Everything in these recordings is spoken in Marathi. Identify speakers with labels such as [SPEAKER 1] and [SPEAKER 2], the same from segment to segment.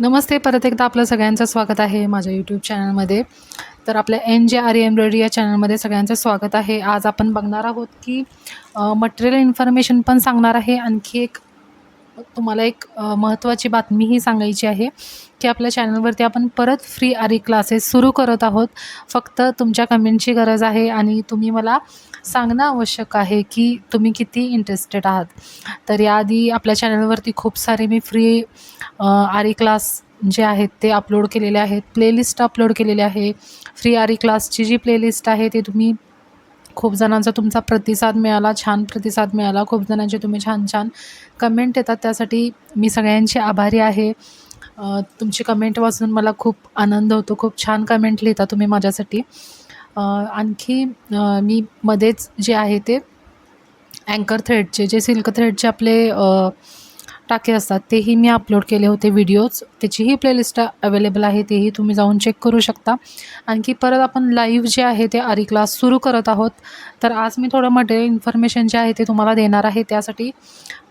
[SPEAKER 1] नमस्ते. परत एकदा आपलं सगळ्यांचं स्वागत आहे माझ्या यूट्यूब चॅनलमध्ये तर आपल्या एन जे आर एम्ब्रॉयडरी या चॅनलमध्ये सगळ्यांचं स्वागत आहे. आज आपण बघणार आहोत की मटेरियल इन्फॉर्मेशन पण सांगणार आहे. आणखी एक तुम्हाला एक महत्त्वाची बातमीही सांगायची आहे की आपल्या चॅनलवरती आपण परत फ्री आरी क्लासेस सुरू करत आहोत. फक्त तुमच्या कमेंटची गरज आहे आणि तुम्ही मला सांगणं आवश्यक आहे की तुम्ही किती इंटरेस्टेड आहात. तर याआधी आपल्या चॅनलवरती खूप सारे मी फ्री आरी क्लास जे आहेत ते अपलोड केलेले आहेत. प्लेलिस्ट अपलोड केलेले आहे. फ्री आरी क्लासची जी प्लेलिस्ट आहे ते तुम्ही खूप जणांचा तुमचा प्रतिसाद मिळाला छान प्रतिसाद मिळाला. खूप जणांचे तुम्ही छान छान कमेंट येतात. त्यासाठी मी सगळ्यांची आभारी आहे. तुमची कमेंट वाचून मला खूप आनंद होतो. खूप छान कमेंट लिहिता तुम्ही माझ्यासाठी. आणखी मी मध्येच जे आहे ते अँकर थ्रेडचे जे सिल्क थ्रेडचे आपले टाके असतात तेही मी अपलोड केले होते व्हिडिओज त्याचीही प्लेलिस्ट अवेलेबल आहे तेही तुम्ही जाऊन चेक करू शकता. आणखी परत आपण लाईव्ह जे आहे ते आरी क्लास सुरू करत आहोत. तर आज मी थोडं मटेरियल इन्फॉर्मेशन जे आहे ते तुम्हाला देणार आहे. त्यासाठी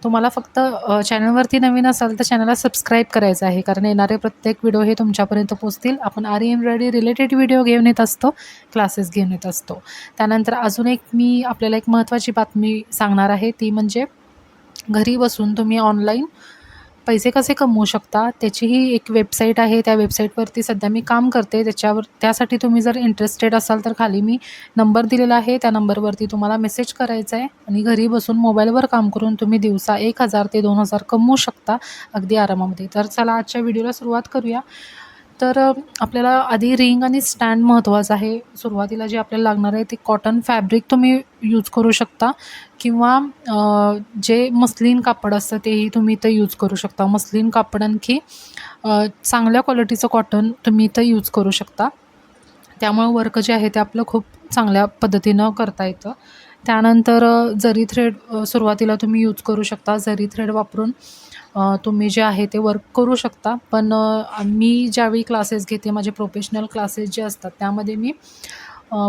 [SPEAKER 1] तुम्हाला फक्त चॅनलवरती नवीन असाल तर चॅनलला सबस्क्राईब करायचं आहे. कारण येणारे प्रत्येक व्हिडिओ हे तुमच्यापर्यंत पोचतील आपण आरी एम्ब्रॉयडरी रिलेटेड व्हिडिओ घेऊन येत असतो क्लासेस घेऊन येत असतो. त्यानंतर अजून एक मी आपल्याला एक महत्त्वाची बातमी सांगणार आहे. ती म्हणजे घरी बसून तुम्ही ऑनलाईन पैसे कसे कमवू शकता? त्याचीही एक वेबसाईट आहे. त्या वेबसाईटवरती सध्या मी काम करते. त्याच्यावर त्यासाठी तुम्ही जर इंटरेस्टेड असाल तर खाली मी नंबर दिलेला आहे. त्या नंबरवरती तुम्हाला मेसेज करायचा आहे. आणि घरी बसून मोबाईलवर काम करून तुम्ही दिवसा एक हजार ते दोन हजार कमवू शकता अगदी आरामामध्ये. तर चला आजच्या व्हिडिओला सुरुवात करूया. तर आपल्याला आधी रिंग आणि स्टँड महत्त्वाचं आहे. सुरुवातीला जे आपल्याला लागणार आहे ते कॉटन फॅब्रिक तुम्ही यूज करू शकता किंवा जे मस्लिन कापड असतं तेही तुम्ही इथं यूज करू शकता. मस्लिन कापड आणखी चांगल्या क्वालिटीचं कॉटन तुम्ही इथं यूज करू शकता. त्यामुळे वर्क जे आहे ते आपलं खूप चांगल्या पद्धतीनं करता येतं. त्यानंतर जरी थ्रेड सुरुवातीला तुम्ही यूज करू शकता. जरी थ्रेड वापरून तुम्ही जे आहे ते वर्क करू शकता. पण मी ज्यावेळी क्लासेस घेते माझे प्रोफेशनल क्लासेस जे असतात त्यामध्ये मी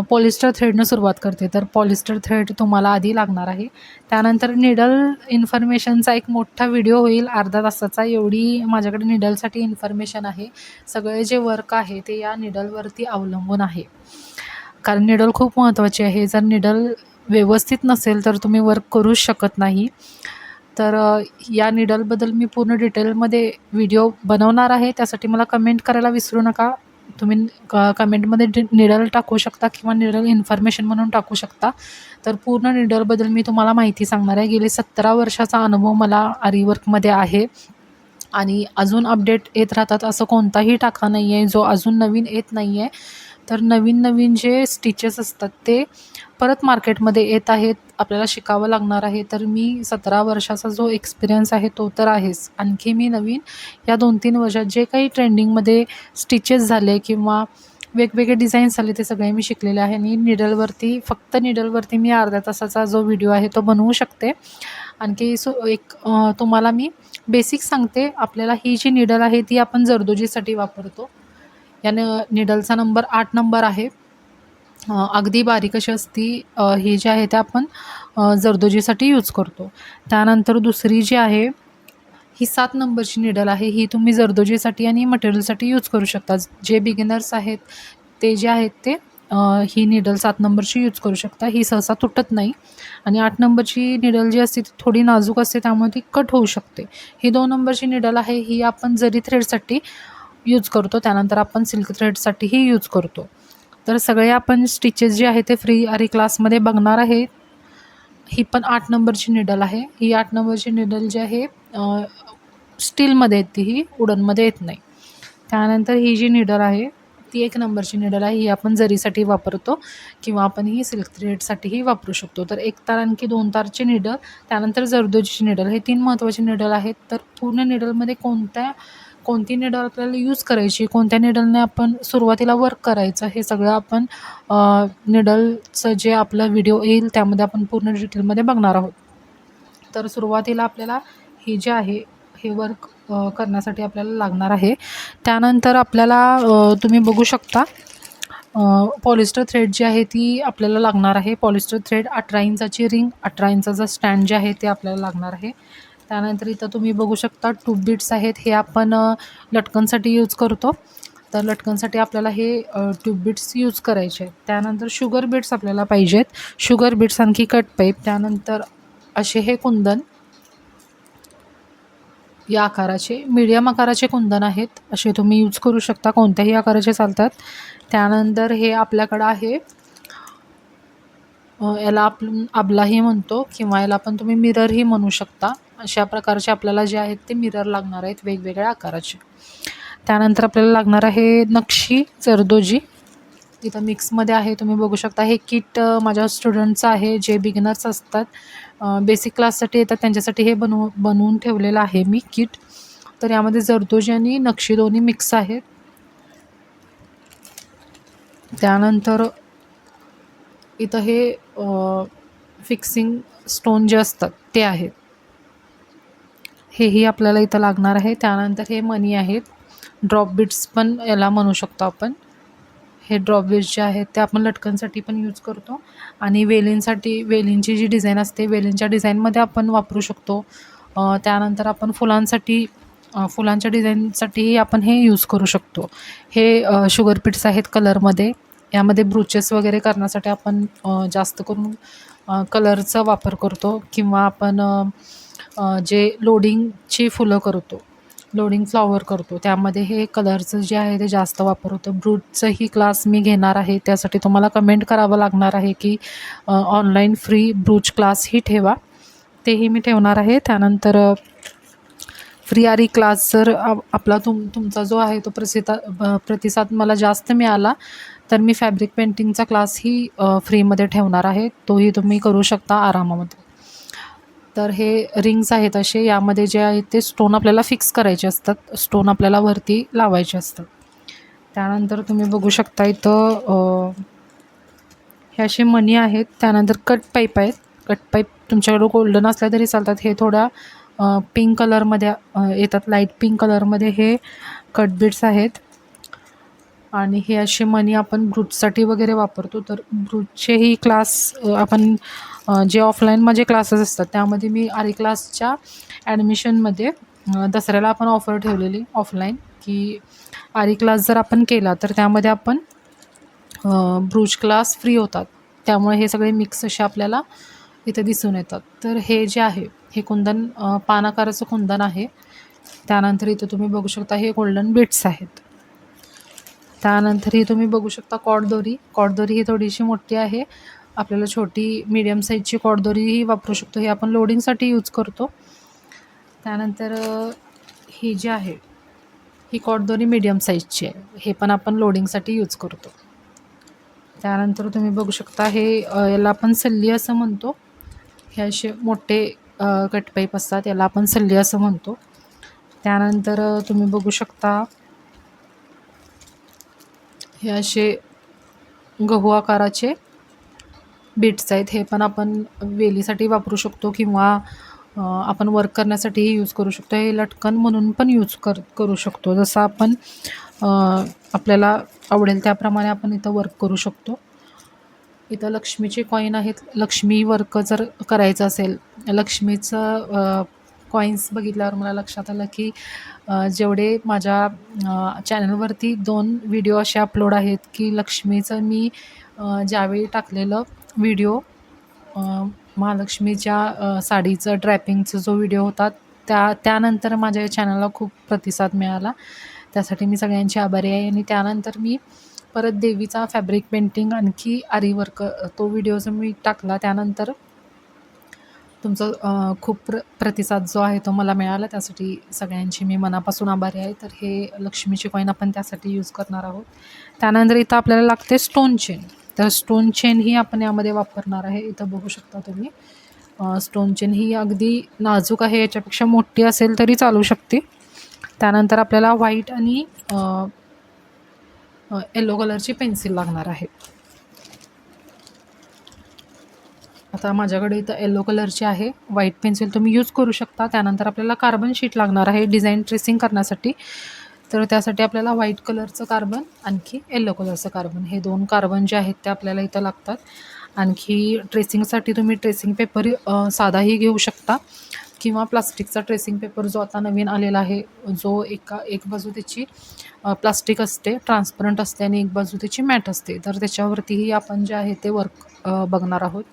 [SPEAKER 1] पॉलिस्टर थ्रेडनं सुरुवात करते. तर पॉलिस्टर थ्रेड तुम्हाला आधी लागणार आहे. त्यानंतर निडल इन्फॉर्मेशनचा एक मोठा व्हिडिओ होईल. अर्धा तासाचा. एवढी माझ्याकडे निडलसाठी इन्फॉर्मेशन आहे. सगळे जे वर्क आहे ते या निडलवरती अवलंबून आहे. कारण निडल खूप महत्त्वाची आहे. जर निडल व्यवस्थित नसेल तर तुम्ही वर्क करूच शकत नाही. तर या निडलबद्दल मी पूर्ण डिटेलमध्ये व्हिडिओ बनवणार आहे. त्यासाठी मला कमेंट करायला विसरू नका. तुम्ही क कमेंटमध्ये डि निडल टाकू शकता किंवा निडल इन्फॉर्मेशन म्हणून टाकू शकता. तर पूर्ण निडलबद्दल मी तुम्हाला माहिती सांगणार आहे. गेले सतरा वर्षाचा अनुभव मला आरीवर्कमध्ये आहे. आणि अजून अपडेट येत राहतात असं कोणताही टाका नाही आहे जो अजून नवीन येत नाही आहे तर नवीन नवीन जे स्टिचेस असतात ते परत मार्केटमध्ये येत आहेत आपल्याला शिकावं लागणार आहे. तर मी सतरा वर्षाचा जो एक्सपिरियन्स आहे तो तर आहेच. आणखी मी नवीन या दोन तीन वर्षात जे काही ट्रेंडिंगमध्ये स्टिचेस झाले किंवा वेगवेगळे डिझाईन्स झाले ते सगळे मी शिकलेले आहे. आणि निडलवरती फक्त निडलवरती मी अर्ध्या तासाचा जो व्हिडिओ आहे तो बनवू शकते. आणखी सो एक तुम्हाला मी बेसिक सांगते. आपल्याला ही जी निडल आहे ती आपण जरदोजीसाठी वापरतो. या न निडलचा नंबर आठ नंबर आहे. अगदी बारीक अशी असती ही जी आहे ते आपण अ, जरदोजीसाठी यूज करतो. त्यानंतर दुसरी जी आहे ही सात नंबरची निडल आहे. ही तुम्ही जरदोजीसाठी आणि मटेरियलसाठी यूज करू शकता. जे बिगिनर्स आहेत ते जे आहेत ते ही निडल सात नंबरची यूज करू शकता. ही सहसा तुटत नाही. आणि आठ नंबरची निडल जी असते ती थोडी नाजूक असते त्यामुळे ती कट होऊ शकते. ही दोन नंबरची निडल आहे. ही आपण जरी थ्रेडसाठी यूज करतो त्यानंतर आपण सिल्क थ्रेडसाठीही यूज करतो. तर सगळे आपण स्टिचेस जे आहे ते फ्री आरी क्लासमध्ये बघणार आहे. ही पण आठ नंबरची निडल आहे. ही आठ नंबरची निडल जी आहे स्टीलमध्ये येते ही उडनमध्ये येत नाही. त्यानंतर ही जी निडल आहे ती एक नंबरची निडल आहे. ही आपण जरीसाठी वापरतो किंवा आपण ही सिल्क थ्रेडसाठीही वापरू शकतो. तर एक तार आणखी दोन तारची निडल त्यानंतर जरदोजीची निडल हे तीन महत्त्वाचे निडल आहेत. तर पूर्ण निडलमध्ये कोणत्या कोणती निडल आपल्याला यूज करायची कोणत्या निडलने आपण सुरुवातीला वर्क करायचं हे सगळं आपण निडलचं जे आपलं व्हिडिओ येईल त्यामध्ये आपण पूर्ण डिटेलमध्ये बघणार आहोत. तर सुरुवातीला आपल्याला हे जे आहे हे वर्क करण्यासाठी आपल्याला लागणार आहे. त्यानंतर आपल्याला तुम्ही बघू शकता पॉलिस्टर थ्रेड जी आहे ती आपल्याला लागणार आहे. पॉलिस्टर थ्रेड अठरा इंचाची रिंग अठरा इंचाचा स्टँड जे आहे ते आपल्याला लागणार आहे. त्यानंतर इथं तुम्ही बघू शकता टूब बीट्स आहेत. हे आपण लटकनसाठी यूज करतो. तर लटकनसाठी आपल्याला हे ट्यूब बीट्स यूज करायचे आहेत. त्यानंतर शुगर बीट्स आपल्याला पाहिजेत. शुगर बीट्स आणखी कट पाईप त्यानंतर असे हे कुंदन. या आकाराचे मीडियम आकाराचे कुंदन आहेत. असे तुम्ही यूज करू शकता कोणत्याही आकाराचे चालतात. त्यानंतर हे आपल्याकडं आहे. याला आपण आबलाही म्हणतो किंवा याला पण तुम्ही मिररही म्हणू शकता. अशा प्रकारचे आपल्याला जे आहेत ते मिरर लागणार आहेत वेगवेगळ्या आकाराचे. त्यानंतर आपल्याला लागणार आहे नक्षी जरदोजी इथं मिक्समध्ये आहे तुम्ही बघू शकता. हे किट माझ्या स्टुडंटचं आहे जे बिगिनर्स असतात. बेसिक क्लाससाठी येतात त्यांच्यासाठी हे बनवू बनवून ठेवलेलं आहे मी किट तर यामध्ये जरदोजी आणि नक्षी दोन्ही मिक्स आहेत त्यानंतर इथं हे फिक्सिंग स्टोन जे असतात ते आहेत. हेही आपल्याला इथं लागणार आहे. त्यानंतर हे मनी आहेत. ड्रॉप बीट्स पण याला म्हणू शकतो आपण. हे ड्रॉप बीट्स जे आहेत ते आपण लटकनसाठी पण यूज करतो. आणि वेलींसाठी वेलींची जी डिझाईन असते वेलींच्या डिझाईनमध्ये आपण वापरू शकतो. त्यानंतर आपण फुलांसाठी फुलांच्या डिझाईनसाठीही आपण हे यूज करू शकतो. हे शुगर पिट्स आहेत कलरमध्ये यामध्ये ब्रुचेस वगैरे करण्यासाठी आपण जास्त करून कलरचा वापर करतो. किंवा आपण जे लोडिंगची फुलं करतो लोडिंग फ्लॉवर करतो त्यामध्ये हे कलरचं जे आहे ते जास्त वापर होतो ब्रूटचंही क्लास मी घेणार आहे त्यासाठी तुम्हाला कमेंट करावं लागणार आहे की ऑनलाईन फ्री ब्रूच क्लासही ठेवा. तेही मी ठेवणार आहे. त्यानंतर फ्री आरी क्लास जर आपला तुम तुमचा जो आहे तो प्रसिद्ध प्रतिसाद मला जास्त मिळाला तर मी फॅब्रिक पेंटिंगचा क्लासही फ्रीमध्ये ठेवणार आहे. तोही तुम्ही करू शकता आरामामध्ये. तर हे रिंग्स आहेत असे यामध्ये जे आहेत ते स्टोन आपल्याला फिक्स करायचे असतात. स्टोन आपल्याला वरती लावायचे असतात. त्यानंतर तुम्ही बघू शकता इथं हे असे मनी आहेत. त्यानंतर कट पाईप आहेत. कट पाईप तुमच्याकडं गोल्डन असल्या तरी चालतात. हे थोड्या पिंक कलरमध्ये येतात. लाइट पिंक कलरमध्ये हे कट बीट्स आहेत. आणि हे असे मनी आपण ब्रूटसाठी वगैरे वापरतो तर ब्रूटचेही क्लास आपण जे ऑफलाईन माझे क्लासेस असतात त्यामध्ये मी आरी क्लासच्या ॲडमिशनमध्ये दसऱ्याला आपण ऑफर ठेवलेली ऑफलाईन की आरी क्लास जर आपण केला तर त्यामध्ये आपण ब्रूच क्लास फ्री होतात. त्यामुळे हे सगळे मिक्स असे आपल्याला इथे दिसून येतात. तर हे जे आहे हे कुंदन पानाकाराचं पान आकाराचं कुंदन आहे. त्यानंतर इथं तुम्ही बघू शकता हे गोल्डन बीट्स आहेत. त्यानंतर ही तुम्ही बघू शकता कॉडदोरी. कॉडदोरी ही थोडीशी मोठी आहे. आपल्याला छोटी मीडियम साईजची कॉडदोरीही वापरू शकतो. हे आपण लोडिंगसाठी यूज करतो. त्यानंतर ही जी आहे ही कॉडदोरी मीडियम साईजची आहे. हे पण आपण लोडिंगसाठी यूज करतो. त्यानंतर तुम्ही बघू शकता हे याला आपण सल्ली असं म्हणतो. हे असे मोठे कटपाईप असतात. याला आपण सल्ली असं म्हणतो. त्यानंतर तुम्ही बघू शकता हे असे गहू आकाराचे बीट्स आहेत. हे पण आपण वेलीसाठी वापरू शकतो किंवा आपण वर्क करण्यासाठीही यूज करू शकतो. हे लटकन म्हणून पण यूज कर करू शकतो. जसं आपण आपल्याला आवडेल त्याप्रमाणे आपण इथं वर्क करू शकतो. इथं लक्ष्मीचे कॉईन आहेत. लक्ष्मी वर्क जर करायचं असेल लक्ष्मीचं कॉईन्स बघितल्यावर मला लक्षात आलं की जेवढे माझ्या चॅनलवरती दोन व्हिडिओ असे अपलोड आहेत की लक्ष्मीचं मी ज्यावेळी टाकलेलं व्हिडिओ महालक्ष्मीच्या साडीचं ड्रॅपिंगचा जो व्हिडिओ होता त्या त्यानंतर माझ्या चॅनलला खूप प्रतिसाद मिळाला. त्यासाठी मी सगळ्यांची आभारी आहे आणि त्यानंतर मी परत देवीचा फॅब्रिक पेंटिंग आणखी आरी वर्क तो व्हिडिओ जो मी टाकला त्यानंतर तुमचं खूप प्र प्रतिसाद जो आहे तो मला मिळाला. त्यासाठी सगळ्यांची मी मनापासून आभारी आहे. तर हे लक्ष्मीची कॉईन आपण त्यासाठी यूज करणार आहोत. त्यानंतर इथं आपल्याला लागते स्टोन चेन तर स्टोन चेन ही आपण यामध्ये वापरणार आहे. इथं बघू शकता तुम्ही. स्टोन चेन ही अगदी नाजूक आहे. याच्यापेक्षा मोठी असेल तरी चालू शकते. त्यानंतर आपल्याला व्हाईट आणि येलो कलरची पेन्सिल लागणार आहे. आता माझ्याकडे इथं येलो कलरची आहे. व्हाईट पेन्सिल तुम्ही यूज करू शकता. त्यानंतर आपल्याला कार्बन शीट लागणार आहे डिझाईन ट्रेसिंग करण्यासाठी. तर त्यासाठी आपल्याला व्हाईट कलरचं कार्बन आणखी येलो कलरचं कार्बन हे दोन कार्बन जे आहेत ते आपल्याला इथं लागतात. आणखी ट्रेसिंगसाठी तुम्ही ट्रेसिंग पेपर साधाही घेऊ शकता. किंवा प्लास्टिकचा ट्रेसिंग पेपर जो आता नवीन आलेला आहे जो एका एक बाजू त्याची प्लास्टिक असते ट्रान्सपरंट असते आणि एक बाजू त्याची मॅट असते. तर त्याच्यावरतीही आपण जे आहे ते वर्क बघणार आहोत.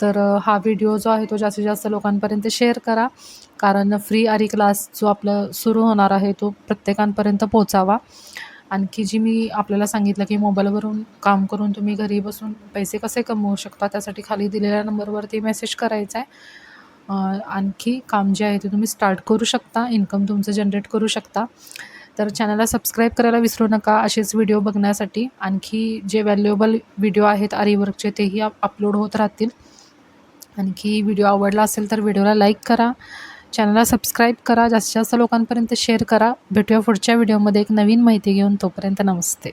[SPEAKER 1] तर हा व्हिडिओ जो आहे तो जास्तीत जास्त लोकांपर्यंत शेअर करा. कारण फ्री आरी क्लास जो आपलं सुरू होणार आहे तो प्रत्येकांपर्यंत पोचावा आणखी जी मी आपल्याला सांगितलं की मोबाईलवरून काम करून तुम्ही घरी बसून पैसे कसे कमवू शकता त्यासाठी खाली दिलेल्या नंबरवरती मेसेज करायचा आहे आणखी काम जे आहे ते तुम्ही स्टार्ट करू शकता इन्कम तुमचं जनरेट करू शकता. तर चॅनलला सबस्क्राईब करायला विसरू नका असेच व्हिडिओ बघण्यासाठी. आणखी जे व्हॅल्युएबल व्हिडिओ आहेत आरीवर्कचे तेही अपलोड होत राहतील. आणखी व्हिडिओ आवडला असेल तर व्हिडिओला लाईक करा. चॅनलला सबस्क्राईब करा. जास्तीत जास्त लोकांपर्यंत शेअर करा. भेटूया पुढच्या व्हिडिओमध्ये. एक नवीन माहिती घेऊन तोपर्यंत नमस्ते.